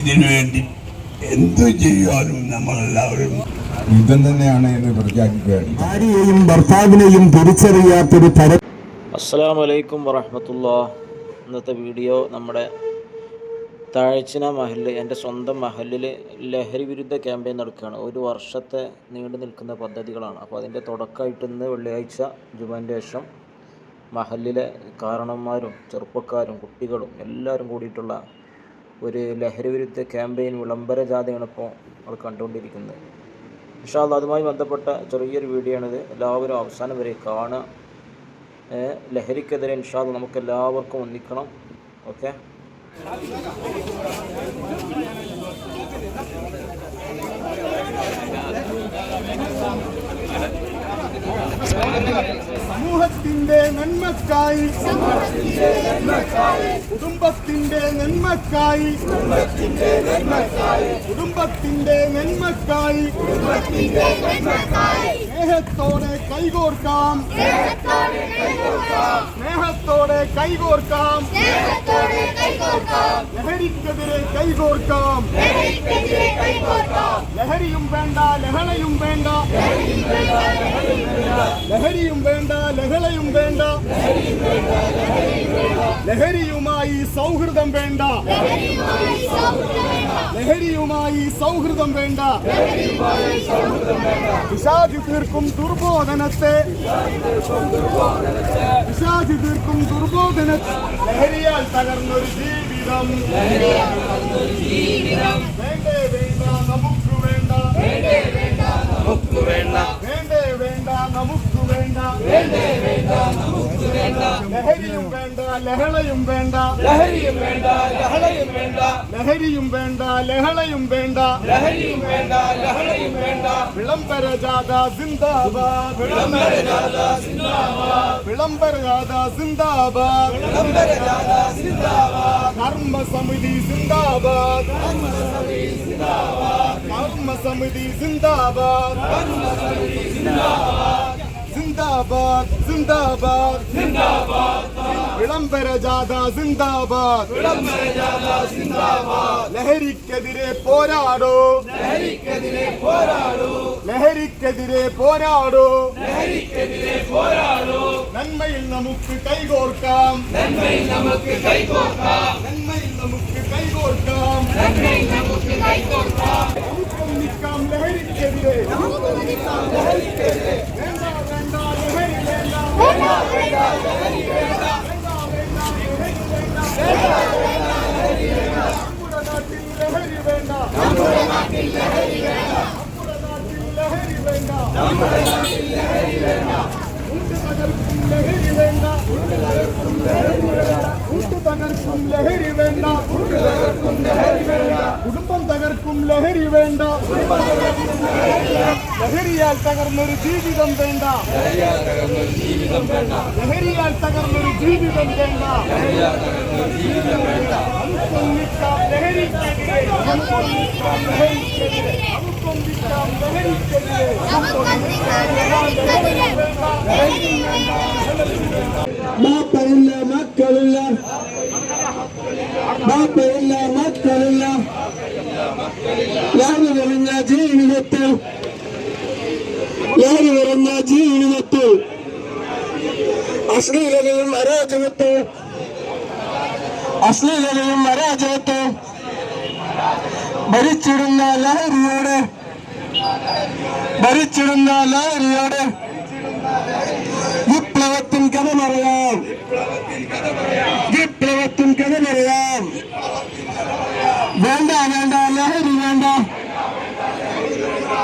ഇതിനു വേണ്ടി എന്തു ചെയ്യാനും നമ്മളെല്ലാവരും യുദ്ധം തന്നെയാണ് എന്ന് പ്രഖ്യാപിക്കുകയാണ്. ഭാര്യയെയും ഭർത്താവിനെയും തിരിച്ചറിയാത്തൊരു തരം അസ്സാം വലൈക്കും വറഹമത്തുള്ള. ഇന്നത്തെ വീഡിയോ നമ്മുടെ താഴ്ചന മഹൽ എന്റെ സ്വന്തം മഹലിൽ ലഹരി വിരുദ്ധ ക്യാമ്പയിൻ നടക്കുകയാണ്. ഒരു വർഷത്തെ നീണ്ടു നിൽക്കുന്ന പദ്ധതികളാണ്. അപ്പോൾ അതിന്റെ തുടക്കമായിട്ട് ഇന്ന് വെള്ളിയാഴ്ച ജുമാന്റെ ശേഷം മഹലിലെ കാരണന്മാരും ചെറുപ്പക്കാരും കുട്ടികളും എല്ലാവരും കൂടിയിട്ടുള്ള ഒരു ലഹരി വിരുദ്ധ ക്യാമ്പയിൻ വിളംബര ജാഥയാണ് ഇപ്പോൾ നമ്മൾ കണ്ടുകൊണ്ടിരിക്കുന്നത്. പക്ഷേ അത് അതുമായി ബന്ധപ്പെട്ട ചെറിയൊരു വീഡിയോ ആണിത് എല്ലാവരും അവസാനം വരെ കാണുക. ലഹരിക്കെതിരെ ഇൻഷാദ് നമുക്ക് എല്ലാവർക്കും ഒന്നിക്കണം. ഓക്കെ? നന്മക്കായി. കുടുംബത്തിന്റെ നന്മക്കായി. കുടുംബത്തിന്റെ നന്മക്കായി. സ്നേഹത്തോടെ കൈകോർക്കാം. സ്നേഹത്തോടെ കൈകോർക്കാം. ലഹരിക്കെതിരെ കൈകോർക്കാം ലഹരിയും വേണ്ട ലഹളയും വേണ്ട ലഹരിയും വേണ്ട ലഹളയും വേണ്ട ലഹരിയുമായി സൗഹൃദം വേണ്ട ലഹരിയുമായി സൗഹൃദം വേണ്ട പിശാചി തീർക്കും ദുർബോധനത്തെ പിശാചി തീർക്കും ദുർബോധനത്തെ ലഹരിയാൽ തകർന്നൊരു ജീവിതം വേണ്ടേ വേണ്ട നമുക്ക് വേണ്ട വേണ്ടേ വേണ്ട നമുക്ക് വേണ്ട ലഹരിയും വേണ്ട ലഹളയും വേണ്ട. ലഹരിയും വേണ്ട ലഹളയും വേണ്ട. ലഹരിയും വേണ്ട ലഹളയും വേണ്ട. ലഹരിയും വേണ്ട ലഹളയും വേണ്ട. വിളംബര ജാഥ സിന്ദാബാദ്. വിളംബര ജാഥ സിന്ദാബാദ്. വിളംബര ജാഥ സിന്ദാബാദ്. വിളംബര ജാഥ സിന്ദാബാദ്. കർമ്മ സമിതി സിന്ദാബാദ്. കർമ്മ സമിതി സിന്ദാബാദ്. കർമ്മ സമിതി സിന്ദാബാദ്. സിന്ദാബാദ് സിന്ദാബാദ്. സിന്ദാബാദ്. വിളംബര ജാഥ സിന്ദാബാദ്. വിളംബര ജാഥ സിന്ദാബാദ്. ലഹരിക്കെതിരെ പോരാടോ. ലഹരിക്കെതിരെ പോരാടോ. ലഹരിക്കെതിരെ പോരാടോ. ലഹരിക്കെതിരെ പോരാടോ. നന്മയിൽ നമുക്ക് കൈകോർക്കാം. നന്മയിൽ നമുക്ക് കൈകോർക്കാം. നന്മയിൽ നമുക്ക് കൈകോർക്കാം. നന്മയിൽ നമുക്ക് കൈകോർക്കാം. നമുക്കും നിൽക്കാം ലഹരിക്കെതിരെ. നമുക്കും നിൽക്കാം ലഹരിക്കെതിരെ. വേണ്ട വേണ്ട ലഹരി വേണ്ട. വേണ്ട വേണ്ട ലഹരി വേണ്ട. വേണ്ട വേണ്ട ലഹരി വേണ്ട നമ്മുടെ നാട്ടിൽ ലഹരി ലഹരിയാൽ തകർന്നൊരു ജീവിതം വേണ്ട. ലഹരിയാൽ തകർന്നൊരു ജീവിതം വേണ്ട. ലഹരിക്കെതിരെ ബാപ്പയില്ല മക്കളില്ല. ബാപ്പയില്ല മക്കളില്ല. യാറ് ജീവിതത്തിൽ യാറ് നിറഞ്ഞ ജീവിതത്തിൽ അശ്ലീലതയും അരാജകത്വവും അശ്ലീലതയും അരാജകത്വവും ഭരിച്ചിടുന്ന ലഹരിയോട് ഭരിച്ചിടുന്ന ലഹരിയോട് വിപ്ലവത്തിൻ കഥ പറയാം വിപ്ലവത്തിൻ കഥ പറയാം വേണ്ട വേണ്ട ലഹരി വേണ്ട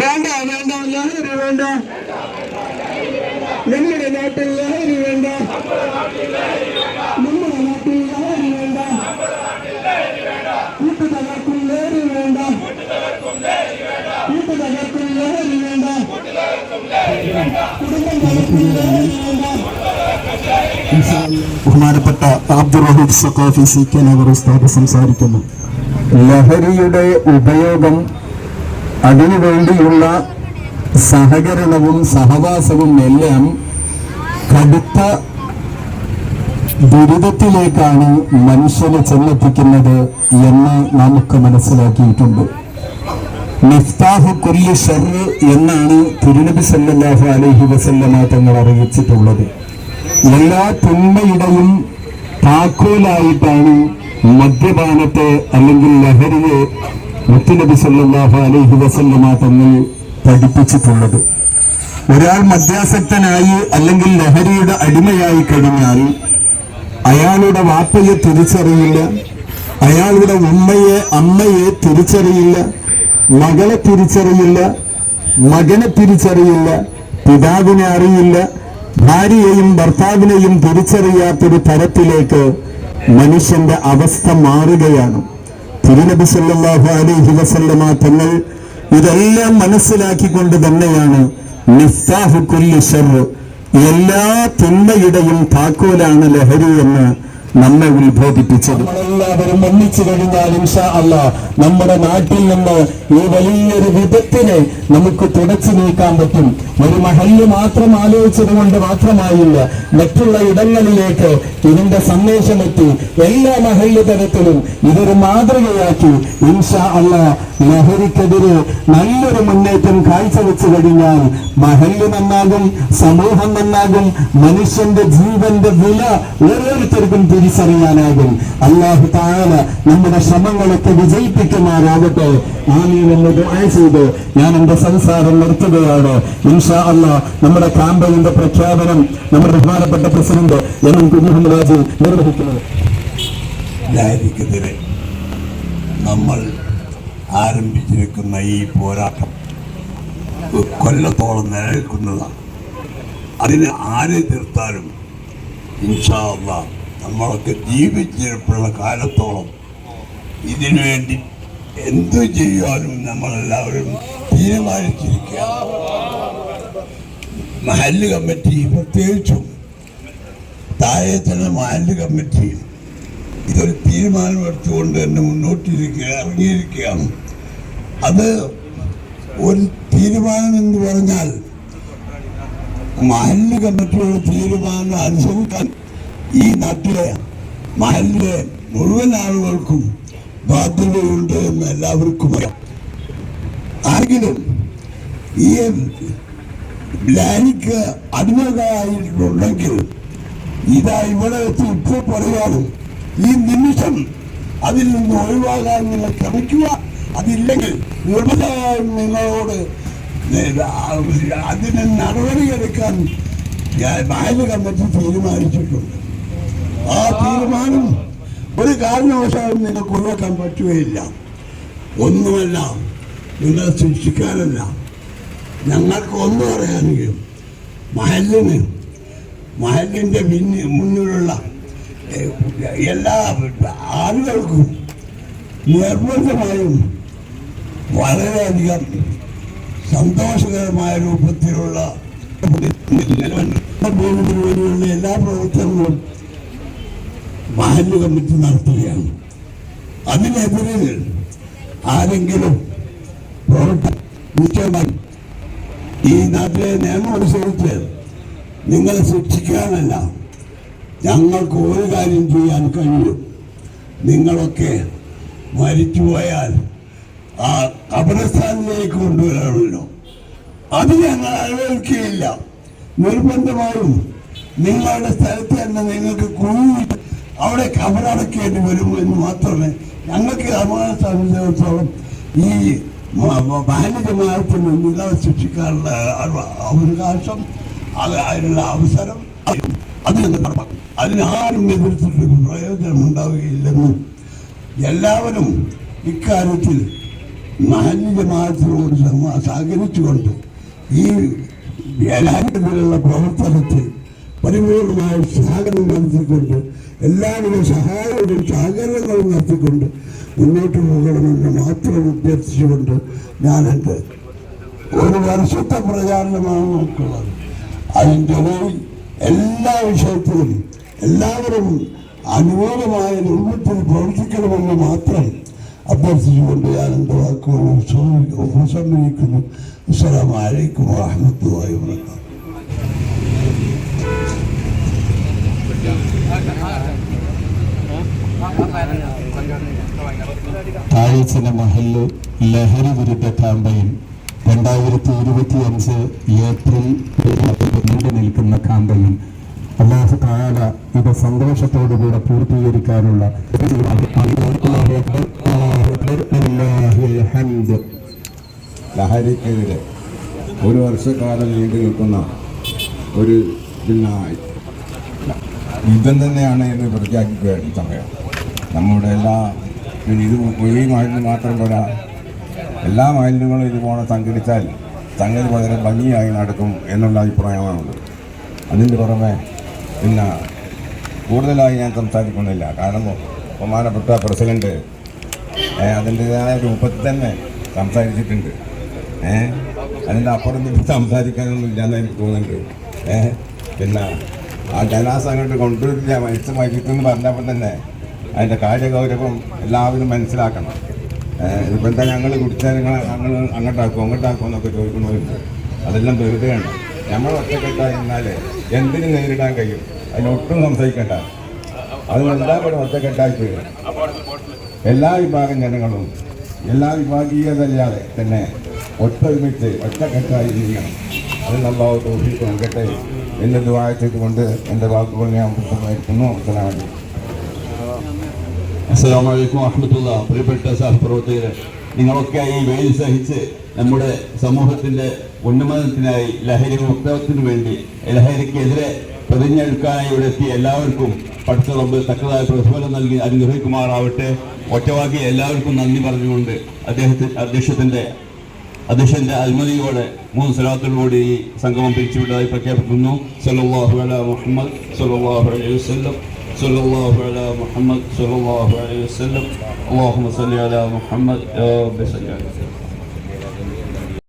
വേണ്ട വേണ്ട ലഹരി വേണ്ട നമ്മുടെ നാട്ടിൽ ലഹരി വേണ്ട നമ്മുടെ നാട്ടിൽ ലഹരി വേണ്ട കൂട്ടു തകർക്കും ലഹരി വേണ്ട കൂട്ടു തകർക്കും ലഹരി വേണ്ട കുടുംബം തകർക്കും ലഹരി വേണ്ട ബഹുമാനപ്പെട്ട അബ്ദുൾ റഹീദ് സഖാഫി സി കെ നഗർ ഉസ്താദ് സംസാരിക്കുന്നു. ലഹരിയുടെ ഉപയോഗം അതിനുവേണ്ടിയുള്ള സഹകരണവും സഹവാസവും എല്ലാം കടുത്ത ദുരിതത്തിലേക്കാണ് മനുഷ്യനെ ചെന്നെത്തിക്കുന്നത് എന്ന് നമുക്ക് മനസ്സിലാക്കിയിട്ടുണ്ട്. കുല്ലി എന്നാണ് തിരുനബി സല്ലാഹു അലൈഹി വസല്ലമ തങ്ങൾ അറിയിച്ചിട്ടുള്ളത്. എല്ലാ തിന്മയുടെയും താക്കോലായിട്ടാണ് മദ്യപാനത്തെ അല്ലെങ്കിൽ ലഹരിയെ മുത്തുനബി സല്ലാഹു അലൈഹി വസല്ലമ തങ്ങൾ പഠിപ്പിച്ചിട്ടുള്ളത്. ഒരാൾ മദ്യാസക്തനായി അല്ലെങ്കിൽ ലഹരിയുടെ അടിമയായി കഴിഞ്ഞാൽ അയാളുടെ വാപ്പയെ തിരിച്ചറിയില്ല അയാളുടെ ഉമ്മയെ അമ്മയെ തിരിച്ചറിയില്ല മകളെ തിരിച്ചറിയില്ല മകനെ തിരിച്ചറിയില്ല പിതാവിനെ അറിയില്ല ഭാര്യയെയും ഭർത്താവിനെയും തിരിച്ചറിയാത്തൊരു തരത്തിലേക്ക് മനുഷ്യന്റെ അവസ്ഥ മാറുകയാണ്. തിരുനബി സല്ലാഹു അലൈഹി വസല്ലമ തങ്ങൾ ഇതെല്ലാം മനസ്സിലാക്കിക്കൊണ്ട് തന്നെയാണ് മിഫ്താഹു കുല്ലി ഷർ എല്ലാ തിന്മയുടെയും താക്കോലാണ് ലഹരി എന്ന് നമ്മെ ഉത്ബോധിപ്പിച്ചത്. നമ്മളെല്ലാവരും ഒന്നിച്ചു കഴിഞ്ഞാൽ ഇൻഷാ അല്ല നമ്മുടെ നാട്ടിൽ നിന്ന് ഈ വലിയൊരു വിപത്തിനെ നമുക്ക് തുടച്ചു നീക്കാൻ പറ്റും. ഒരു മഹല്ല് മാത്രം ആലോചിച്ചത് കൊണ്ട് മാത്രമായില്ല മറ്റുള്ള ഇടങ്ങളിലേക്ക് ഇതിന്റെ സന്ദേശമെത്തി എല്ലാ മഹല്ല് തരത്തിലും ഇതൊരു മാതൃകയാക്കി ഇൻഷാ അല്ല ലഹരിക്കെതിരെ നല്ലൊരു മുന്നേറ്റം കാഴ്ചവെച്ചു കഴിഞ്ഞാൽ മഹല്ല് നന്നാകും സമൂഹം നന്നാകും മനുഷ്യന്റെ ജീവന്റെ വില ഓരോരുത്തർക്കും തിരിച്ചറിയാനാകും. അള്ളാഹു താഴ നമ്മുടെ ശ്രമങ്ങളൊക്കെ വിജയിപ്പിക്കുമാറാകട്ടെ. ആമീൻ എന്ന് ദുആ ചെയ്ത് ഞാൻ എന്റെ സംസാരം നിർത്തുകയാണ്. ഇൻഷാ അല്ല നമ്മുടെ ക്യാമ്പയിന്റെ പ്രഖ്യാപനം നമ്മുടെ ബഹുമാനപ്പെട്ട president M M Kunhuhammad Raju നിർവഹിക്കുന്നത് നമ്മൾ ആരംഭിച്ചിരിക്കുന്ന ഈ പോരാട്ടം കൊല്ലത്തോളം നിലനിൽക്കുന്നതാണ്. അതിന് ആരെ തീർത്താലും ഇൻഷാ അള്ളാ നമ്മളൊക്കെ ജീവിച്ചിരിപ്പുള്ള കാലത്തോളം ഇതിനു വേണ്ടി എന്തു ചെയ്യാനും നമ്മളെല്ലാവരും തീരുമാനിച്ചിരിക്കുക മഹല്ല് കമ്മിറ്റി പ്രത്യേകിച്ചും താഴെ തന്നെ മഹല്ല് കമ്മിറ്റി ഇതൊരു തീരുമാനമെടുത്തുകൊണ്ട് തന്നെ മുന്നോട്ടിരിക്കുക ഇറങ്ങിയിരിക്കുകയാണ്. അത് ഒരു തീരുമാനം എന്ന് പറഞ്ഞാൽ മഹല്ല് കമ്മിറ്റിയുടെ തീരുമാനം അനുസരിക്കാൻ ഈ നാട്ടിലെ മഹലിലെ മുഴുവൻ ആളുകൾക്കും ബാധ്യതയുണ്ട് എന്ന് എല്ലാവർക്കും അറിയാം. ആരെങ്കിലും ഈ ലാനിക്ക് അടിമകളായിട്ടുണ്ടെങ്കിൽ ഇതാ ഇവിടെ വെച്ച് ഇപ്പോൾ പറയാനും ഈ നിമിഷം അതിൽ നിന്ന് ഒഴിവാകാൻ നിങ്ങൾ ശ്രമിക്കുക. അതില്ലെങ്കിൽ നിർബന്ധമായും നിങ്ങളോട് അതിന് നടപടിയെടുക്കാൻ ബാല്യ കമ്മിറ്റി തീരുമാനിച്ചിട്ടുണ്ട്. കാരണവശാലും നിങ്ങൾക്ക് ഒഴിവാക്കാൻ പറ്റുകയില്ല. ഒന്നുമല്ല നിങ്ങൾ ശിക്ഷിക്കാനല്ല ഞങ്ങൾക്ക് ഒന്നും പറയാനെങ്കിലും മഹലിന് മഹലിന്റെ പിന്നിൽ മുന്നിലുള്ള എല്ലാ ആളുകൾക്കും നിർബന്ധമായും വളരെയധികം സന്തോഷകരമായ രൂപത്തിലുള്ള എല്ലാ പ്രവർത്തനങ്ങളും മഹല്ല് കമ്മിറ്റി നടത്തുകയാണ്. അതിനെതിരെ ആരെങ്കിലും പ്രവർത്തനം നിശ്ചയമായി ഈ നാട്ടിലെ നിയമം അനുസരിച്ച് നിങ്ങളെ ശിക്ഷിക്കാനല്ല ഞങ്ങൾക്ക് ഒരു കാര്യം ചെയ്യാൻ കഴിയും. നിങ്ങളൊക്കെ മരിച്ചുപോയാൽ ആ കബറസ്ഥാനിലേക്ക് കൊണ്ടുവരാണല്ലോ അത് ഞങ്ങൾ അനുവദിക്കുകയില്ല നിർബന്ധമായും നിങ്ങളുടെ സ്ഥലത്ത് തന്നെ നിങ്ങൾക്ക് കുഴി അവിടെ കബറടക്കേണ്ടി വരും എന്ന് മാത്രമേ ഞങ്ങൾക്ക് നമ്മളെ സംബന്ധിച്ചിടത്തോളം ഈ ബാല്യജമാനത്തിന് നിങ്ങളെ ശിക്ഷിക്കാനുള്ള അവ- അവകാശം അത് അതിനുള്ള അവസരം അത് നടപ്പാക്കും. അതിനാരും എതിർത്തിട്ട് പ്രയോജനം ഉണ്ടാവുകയില്ലെന്നും എല്ലാവരും ഇക്കാര്യത്തിൽ സമ- സഹകരിച്ചുകൊണ്ട് ഈ എല്ലാവരുമുള്ള പ്രവർത്തനത്തിൽ പരിപൂർണമായ സഹകരണം നടത്തിക്കൊണ്ട് എല്ലാവിധ സഹായവും സഹകരണങ്ങളും നടത്തിക്കൊണ്ട് മുന്നോട്ട് പോകണമെന്ന് മാത്രം അഭ്യർത്ഥിച്ചുകൊണ്ട് ഞാനെന്റെ ഒരു വർഷത്തെ പ്രചാരണമാണ് നമുക്കുള്ളത്. അതിന്റെ ഇടയിൽ എല്ലാ വിഷയത്തിലും എല്ലാവരും അനുകൂലമായ രൂപത്തിൽ പ്രവർത്തിക്കണമെന്ന് മാത്രം അഭ്യർത്ഥിച്ചുകൊണ്ട് ഞാൻ എന്റെ വാക്കുകൾ ഉപസംഹരിക്കുന്നു അസ്സലാമലൈക്കും വാഹനത്തുമായി വാബറകാതുഹു. താഴേച്ചന മഹൽ ലഹരി വിരുദ്ധ ക്യാമ്പയിൻ രണ്ടായിരത്തി ഇരുപത്തി അഞ്ച് ഏപ്രിൽ നീണ്ടു നിൽക്കുന്ന ക്യാമ്പയിൻ. അള്ളാഹു താല ഇത് സന്തോഷത്തോടുകൂടെ പൂർത്തീകരിക്കാനുള്ള ലഹരിക്കെതിരെ ഒരു വർഷക്കാലം നീണ്ടു നിൽക്കുന്ന ഒരു പിന്നെ യുദ്ധം തന്നെയാണ് എന്ന് പ്രഖ്യാപിക്കുകയാണ് സമയം. നമ്മുടെ എല്ലാ ഇത് ഈ മാലിന്യം മാത്രം പോരാ. എല്ലാ മാലിന്യങ്ങളും ഇതുപോലെ സംഘടിച്ചാൽ തങ്ങൾ വളരെ ഭംഗിയായി നടക്കും എന്നുള്ള അഭിപ്രായമാണുള്ളത്. അതിന്റെ പുറമെ പിന്നെ കൂടുതലായി ഞാൻ സംസാരിക്കുന്നില്ല. കാരണം ബഹുമാനപ്പെട്ട പ്രസിഡന്റ് ഏഹ് അതിന്റെതായ രൂപത്തിൽ തന്നെ സംസാരിച്ചിട്ടുണ്ട്. ഏഹ് അതിന്റെ അപ്പുറം സംസാരിക്കാനൊന്നും ഇല്ലാന്ന് എനിക്ക് തോന്നുന്നുണ്ട്. ഏഹ് പിന്നെ ആ ജനാസ അങ്ങോട്ട് കൊണ്ടുവരില്ല മരിച്ച മരിക്കുമെന്ന് പറഞ്ഞപ്പോൾ തന്നെ അതിന്റെ കാര്യഗൗരവം എല്ലാവരും മനസ്സിലാക്കണം. ഇപ്പം എന്താ ഞങ്ങൾ കുടിച്ചാൽ നിങ്ങൾ ഞങ്ങൾ അങ്ങോട്ടാക്കും അങ്ങോട്ടാക്കും എന്നൊക്കെ ചോദിക്കുന്നവരുണ്ട്. അതെല്ലാം വെറുതെയാണ് നമ്മൾ ഒറ്റക്കെട്ടായി നിന്നാൽ എന്തിനും നേരിടാൻ കഴിയും. അതിനൊട്ടും സംശയിക്കണ്ട. അതിനെല്ലാം ഒറ്റക്കെട്ടായി ഒറ്റക്കെട്ടായിട്ട് എല്ലാ വിഭാഗം ജനങ്ങളും എല്ലാ വിഭാഗീയതല്ലാതെ തന്നെ ഒത്തൊരുമിച്ച് ഒറ്റക്കെട്ടായി ഇരിക്കണം നമ്മൾ തോഫിക്ക് നൽകട്ടെ. എന്ന് ദുവാ ചെയ്തുകൊണ്ട് എന്റെ വാക്കുകൾ ഞാൻ പ്രസംഗിക്കുന്നു അസ്സലാമു അസ്സലാമലൈക്കും അഹമ്മത്തുള്ള പ്രിയപ്പെട്ട സഹപ്രവർത്തകരെ നിങ്ങളൊക്കെ ഈ വെയിൽ സഹിച്ച് നമ്മുടെ സമൂഹത്തിന്റെ ഉന്നമനത്തിനായി ലഹരി മുക്തത്തിനു വേണ്ടി ലഹരിക്കെതിരെ പ്രതിഞ്ഞെടുക്കാനായി ഇവിടെ എത്തിയ എല്ലാവർക്കും പഠിച്ച റബ്ബ് തക്കതായ പ്രതിഫലം നൽകി അനുഗ്രഹിക്കുമാറാവട്ടെ. ഒറ്റവാക്കി എല്ലാവർക്കും നന്ദി പറഞ്ഞുകൊണ്ട് അദ്ദേഹത്തിന് അധ്യക്ഷത്തിന്റെ അധ്യക്ഷന്റെ അനുമതിയോടെ മൂന്ന് സ്ഥലത്തോടുകൂടി ഈ സംഗമം പിരിച്ചുവിട്ടതായി പ്രഖ്യാപിക്കുന്നു. സല്ലാഹു അല മുഹമ്മദ് സല്ലാഹു അലൈഹി വസ്ലം സല്ലാഹു അല മുഹമ്മദ് സല്ലാഹു അലൈഹി വസ്ലം അള്ളാഹു സല്ലി അല മുഹമ്മദ്.